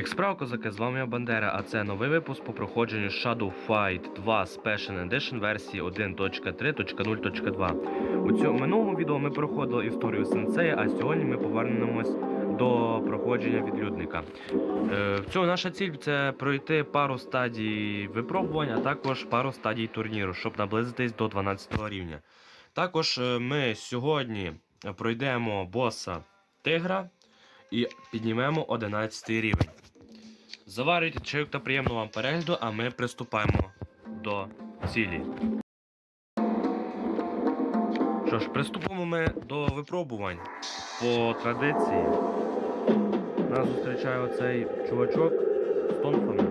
Як справа козаки, з вами я Бандера, а це новий випуск по проходженню Shadow Fight 2 Special Edition версії 1.3.0.2. У цьому минулому відео ми проходили історію сенсея, а сьогодні ми повернемось до проходження відлюдника. Е, в цьому наша ціль це пройти пару стадій випробувань, а також пару стадій турніру, щоб наблизитись до 12 рівня. Також е, ми сьогодні пройдемо боса тигра і піднімемо 11 рівень. Заварюйте чайок та приємного вам перегляду, а ми приступаємо до цілі. Що ж, приступимо ми до випробувань по традиції. Нас зустрічає оцей чувачок з тонфами.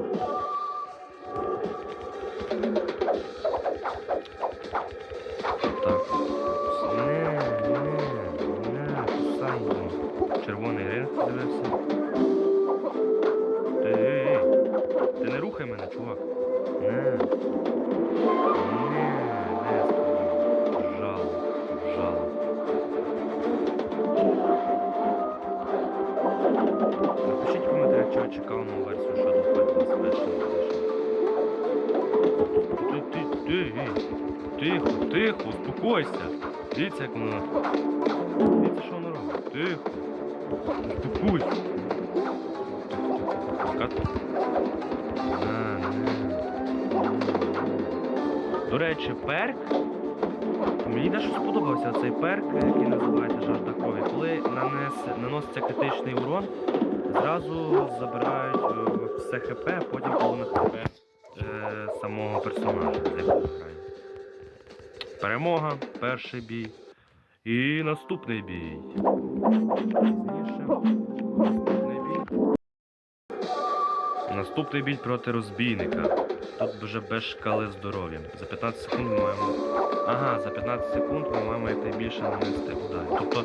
Успокойся. Кат. До речі, перк. Мені дещо сподобався цей перк, який називається жажда. Коли нанес, наноситься критичний урон, зразу забирають е, все ХП, а потім половина ХП е, самого персонажа. Перемога, перший бій. І наступний бій. Пізніше. Наступний бій. Проти розбійника. Тут вже без шкали здоров'я. За 15 секунд ми маємо. Ага, за 15 секунд ми маємо якнайбільше нанести удар. Тобто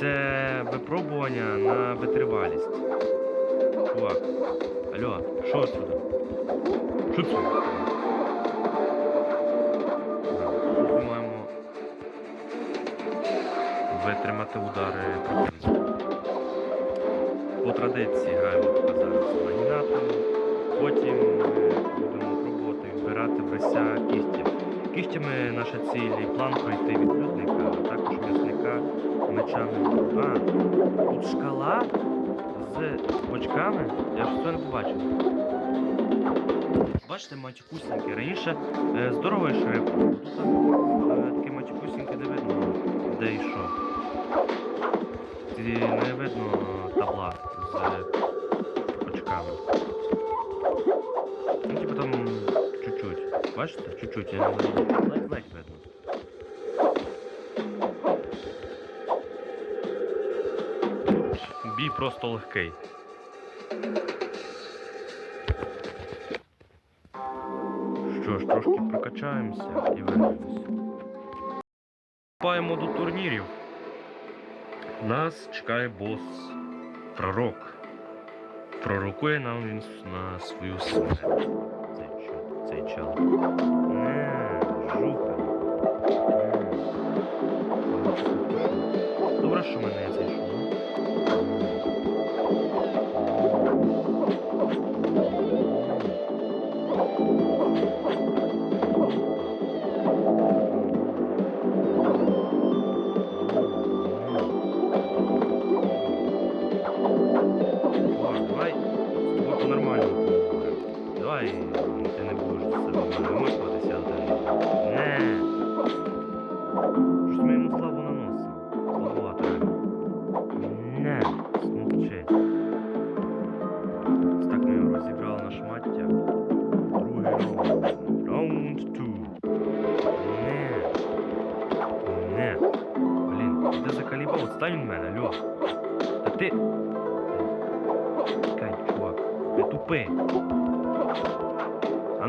це випробування на витривалість. Чувак. Алло, що сюди? Що це? Тут ми маємо витримати удари. По традиції граємо зараз магінатом, потім будемо пробувати відбирати врися кістів. Кістями наша ціль і план пройти відлюдника, а також м'ясника мечами. А, тут шкала з бочками. Я цього не побачив. Бачите, матікусіньки. Раніше е, здоровий шрифт. Тут е, такі матікусіньки не видно, де що. Ці не видно табла з бочками. Ну, типу там чуть-чуть. Бачите? Чуть-чуть. Ледь-ледь видно. Бій просто легкий. Що ж, трошки прокачаємося і вернемось. Вступаємо до турнірів. Нас чекає бос пророк. Пророкує нам він на свою смерть. Цей, чо- цей чел. Не, жупа. Не. Добре, що мене зайшло.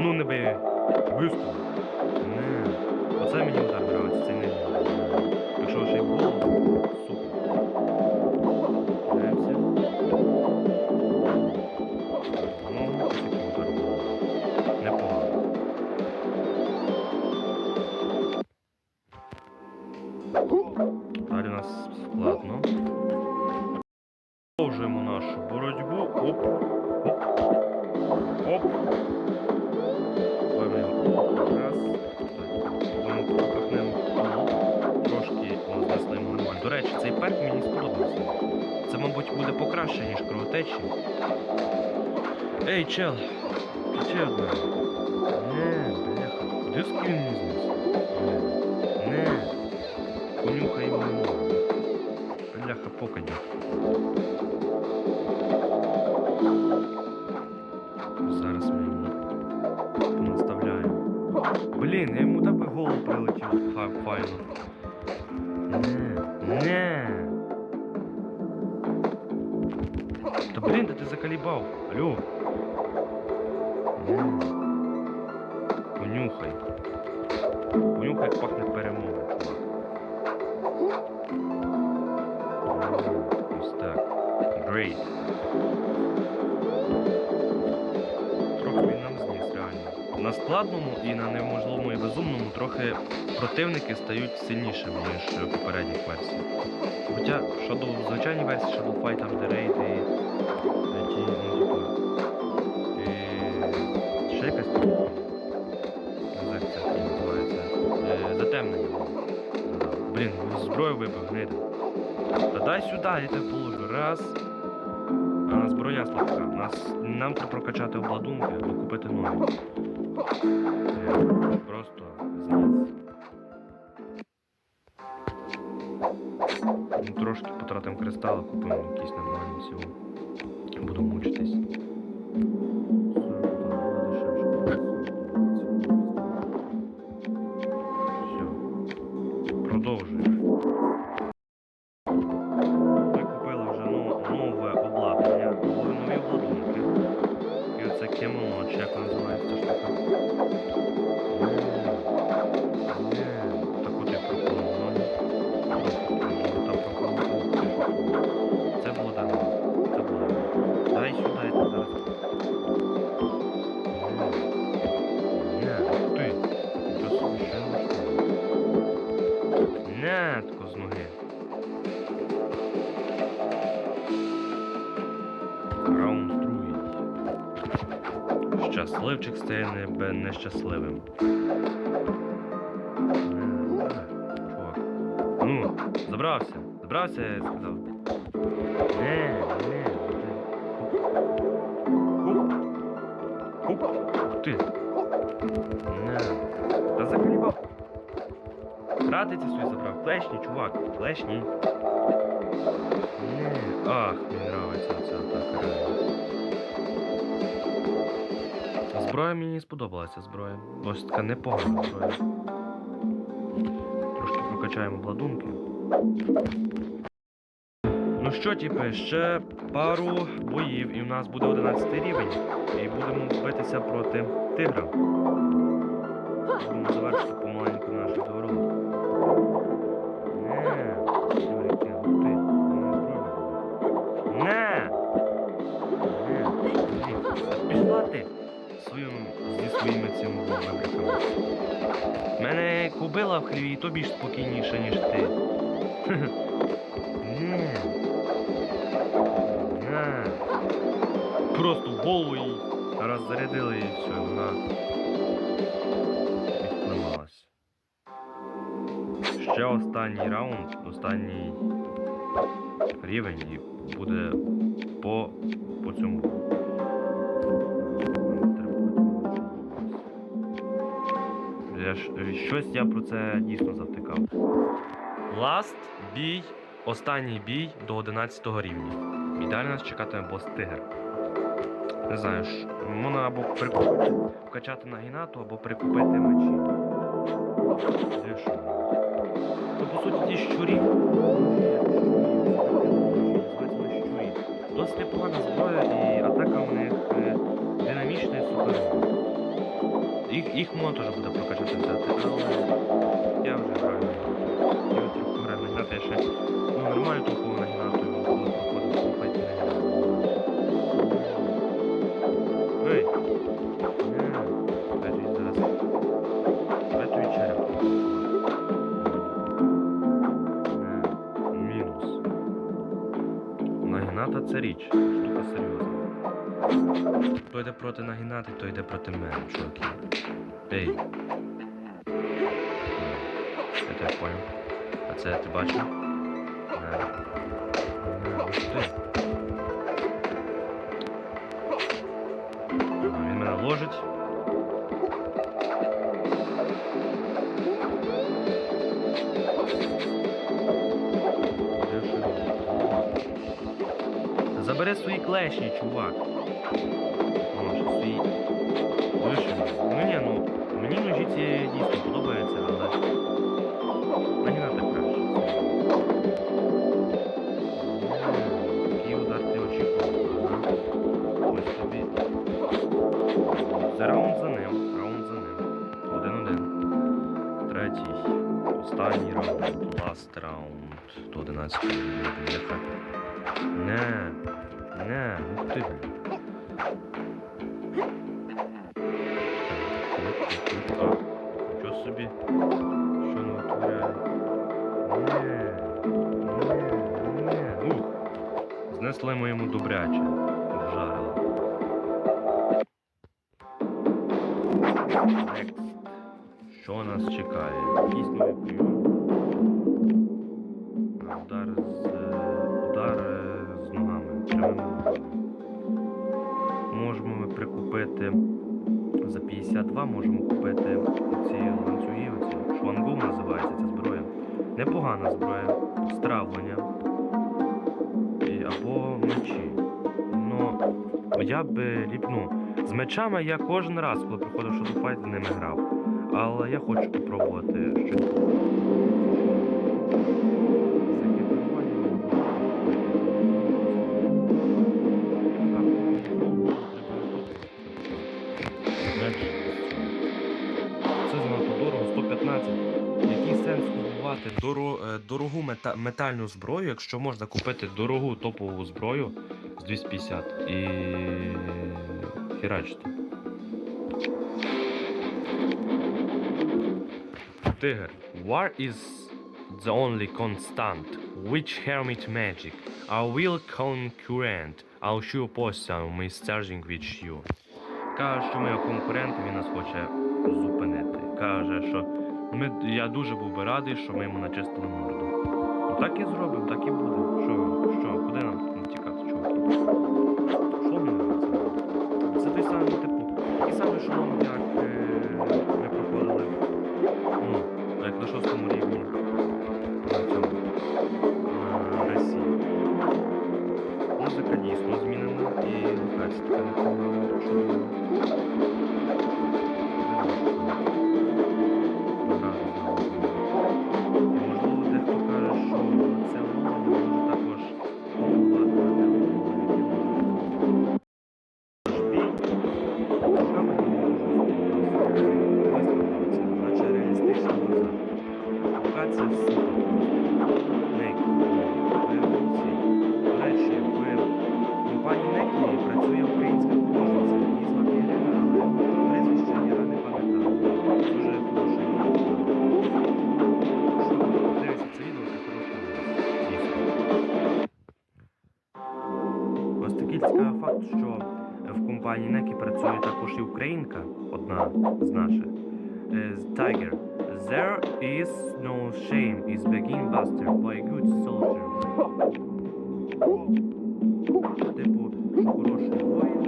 Ну не бий. Виступ. Не. Оце мені удар нравиться, це не. Якщо ще й було, супер. Не, бляха. Де не зніс? Не. Понюхай. Бляха, покаді. На складному і на неможливому і безумному трохи противники стають сильнішими, ніж попередніх версіях. Хоча Shadow, в звичайній версії Shadow Fight там де рейди, е, ті, ну, типу, е, ще якась як називається, е, затемнення. Блін, зброю вибив, гнида. Та дай сюди, я тебе положу. Раз. А нас броня слабка. Нас, нам треба прокачати обладунки або купити нові. Просто зніс. Ну, трошки потратимо кристали, купимо якісь нормальні всього. Не, не, Чувак. Ну, забрався. Забрався, я сказав. Не, не, не. Хуп. Хуп. Ух ти. Не. Та заколібав. Ратиці свої забрав. Клешні, чувак. Клешні. Не. Ах, мені нравиться ця атака. Зброя мені сподобалася зброя. Ось така непогана зброя. Трошки прокачаємо обладунки. Ну що, типи, ще пару боїв, і в нас буде 11 рівень. І будемо битися проти тигра. Будемо завершити помаленьку нашу дорогу. В і то більш спокійніше, ніж ти. Не. Не. Просто в голову їй раз зарядили і все, вона відклималась. Ще останній раунд, останній рівень і буде по, по цьому. Я щось я про це дійсно завтикав. Ласт бій, останній бій до 11 рівня. І далі нас чекатиме бос тигр. Не знаю, можна або прикупити, вкачати нагінату, або прикупити мечі. Ну, по суті, ті щурі. Досить непогана зброя і атака в них е, динамічна і суперова. Їх, їх можна теж буде прокачати взяти, але я вже граю. Я трохи граю нагинати, я ще ну, нормально толково нагинати, коли проходив слухайте граю. Ей! Тобі зараз. Тобі череп. Мінус. Нагината це річ, штука серйозна. Хто йде проти нагінати, то йде проти мене, чуваки. Ей. Я тебе понял. А це ти бачив? Не. леший, чувак. О, що стоїть. Ну ні, ну, мені ножі ці дійсно подобаються, але... Мені так краще. Який удар ти очікував? Ось тобі. Це раунд за ним, раунд за ним. Один-один. Третій. Останній раунд. Last раунд. 111. Можемо купити ці ланцюги, оці швангу називається ця зброя. Непогана зброя, стравлення і, або мечі. Ну, я би ліпну. З мечами я кожен раз, коли приходив Fight, ними грав. Але я хочу попробувати щось. Дорогу мета, метальну зброю, якщо можна купити дорогу топову зброю з 250 і херачити. Тигр. War is the only constant. Which hermit magic? I will concurrent. I'll show possum my starting with you. Каже, що ми як конкуренти, він нас хоче зупинити. Каже, що ми, я дуже був би радий, що ми йому начистили морду. Ну так і зробимо, так і буде. Що, що, куди нам тікати, чуваки? Що ми робимо? Це той самий, типу, такий самий шолом, як Ось цікавий факт, що в компанії Некі працює також і українка, одна з наших. Е, Tiger. There is no shame is begin buster by good soldier. Типу, хороший воїн.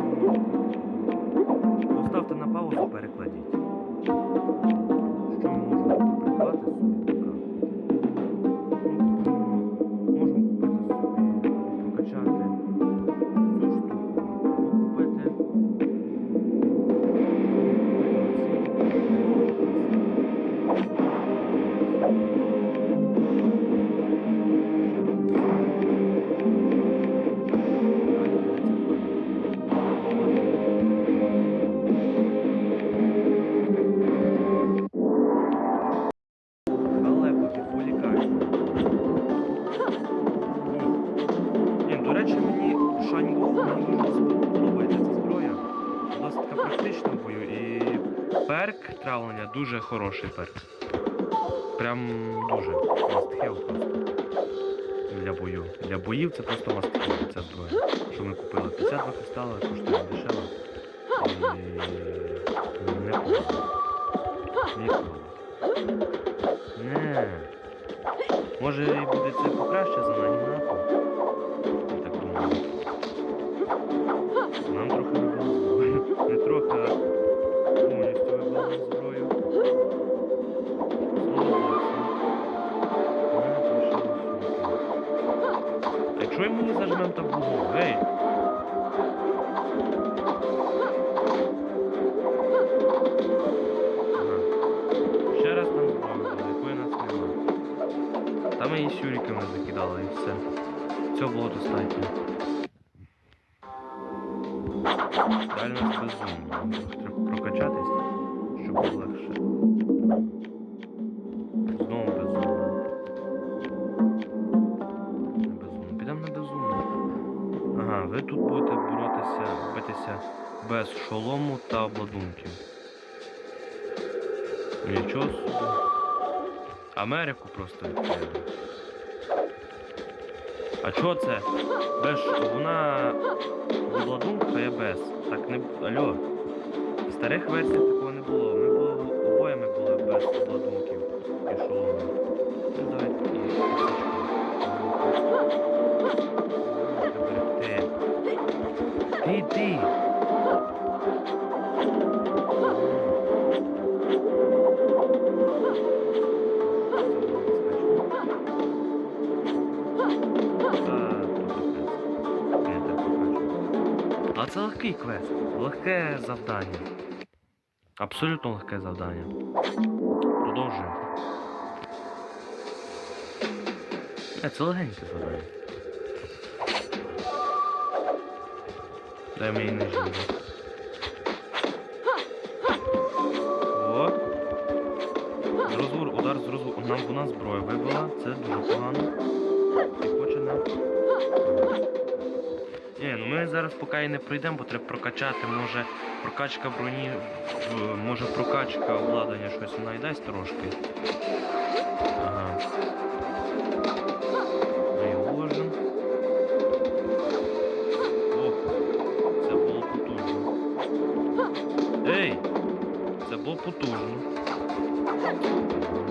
Поставте на паузу, перекладіть. Дуже хороший перк. Прям дуже have просто. Для бою. Для боїв це просто ця зброя. Що ми купили 52 кристали, коштує дешево. І не погано. Не. Може і буде це покраще за нагінату. Я так думаю. Нам трохи йому не зажмем так бугу, ви тут будете боротися, битися без шолому та обладунків. Нічого собі. Америку просто відкрили. А чого це? Без вона обладунка є без. Так не. Алло. В старих версіях такого не було. Ми були обоями були без обладунків і шолому. Ти. А це легкий квест, легке завдання. Абсолютно легке завдання. Продовжуємо. Е, це легеньке завдання. Дай мені не жінку. О! З удар з розвор. Нам вона зброя вибила, це дуже погано. І хоче нам. Ні, ну ми зараз поки і не пройдемо, бо треба прокачати. Може прокачка броні, може прокачка обладнання щось вона дасть трошки. Ага. Було потужно.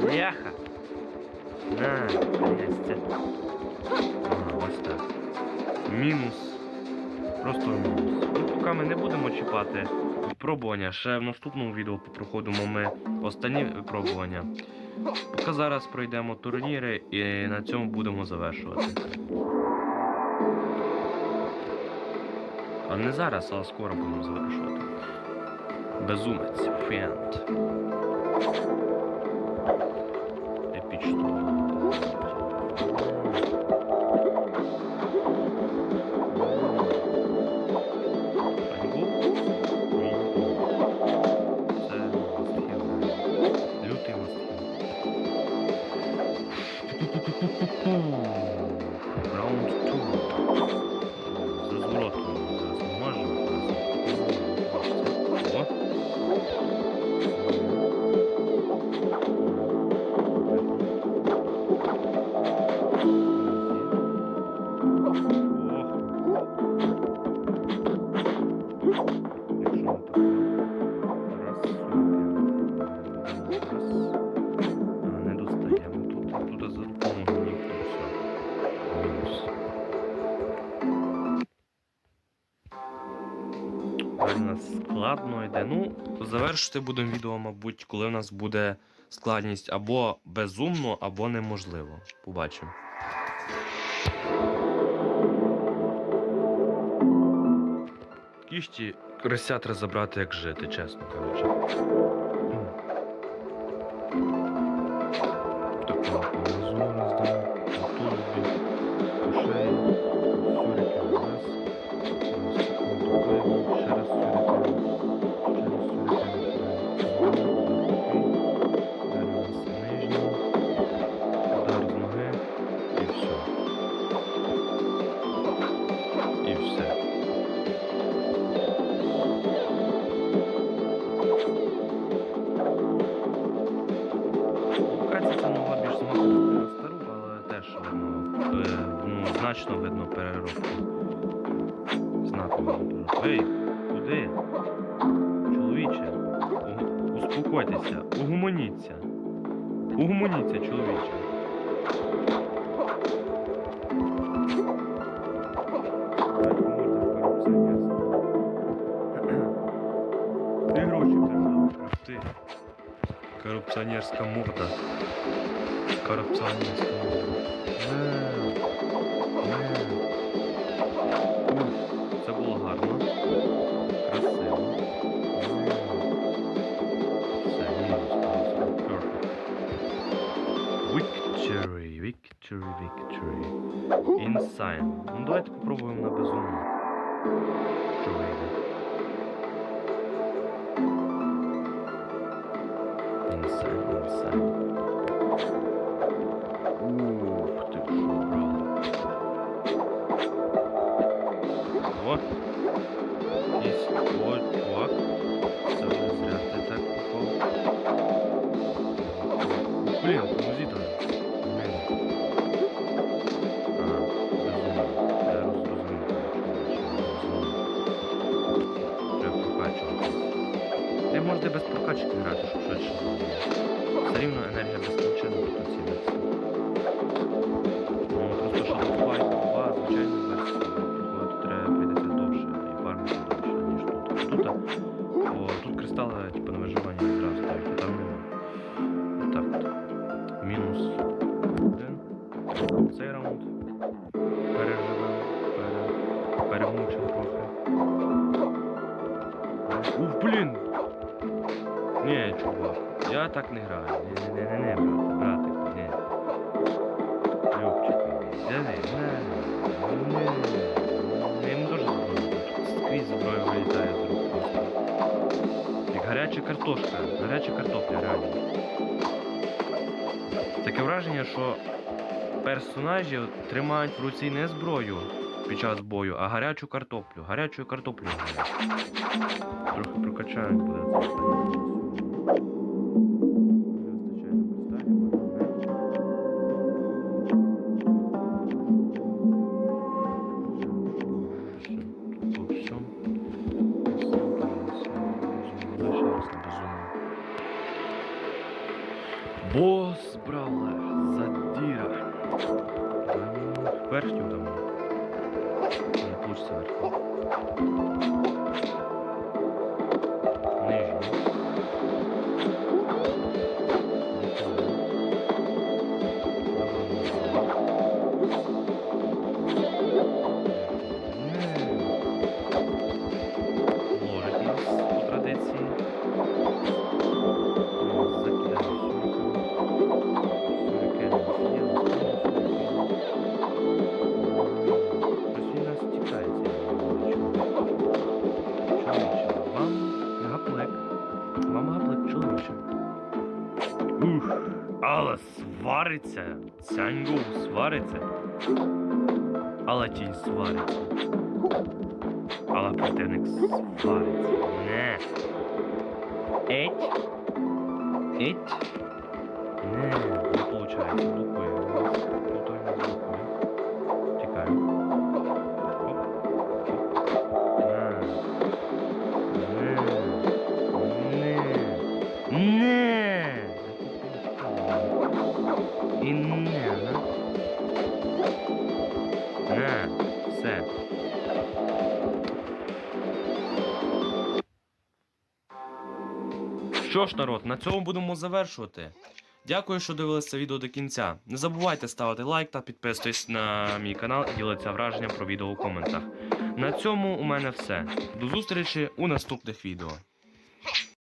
Ляха! На. Ага, ось так. Мінус. Просто мінус. Ну, поки ми не будемо чіпати випробування. Ще в наступному відео проходимо ми останні випробування. Поки зараз пройдемо турніри і на цьому будемо завершувати. А не зараз, але скоро будемо завершувати. Безумець, фент. Епічно. Далі у нас складно йде. Ну, завершити будемо відео, мабуть, коли в нас буде складність або безумно, або неможливо. Побачимо. Кішті крися треба забрати, як жити, чесно кажучи. Значно видно переробку. Знаково. Ей, куди? Чоловіче, успокойтеся, угомоніться. Угомоніться, чоловіче. Ти гроші прижав. Ух ты. Коррупционерская морда. Коррупционерская морда. Це було гарно. Красиво. Все. Perfect. Victory. Ну давайте попробуємо на безумно. Що вийде. Insane, insane. Ви можете без прокачки грати, щоб швидше. Все рівно енергія безкінченна ціниться. Ну, просто що тут гаряча картошка, гаряча картопля, реально. Таке враження, що персонажі тримають в руці не зброю під час бою, а гарячу картоплю. Гарячу картоплю. Трохи прокачають буде свариться. Цяньгу свариться. Але тінь свариться. Але противник свариться. Не. Еть. Еть. Не, не виходить, Блокує. Що ж, народ, на цьому будемо завершувати. Дякую, що дивилися відео до кінця. Не забувайте ставити лайк та підписуйтесь на мій канал і ділитися враженням про відео у коментах. На цьому у мене все. До зустрічі у наступних відео.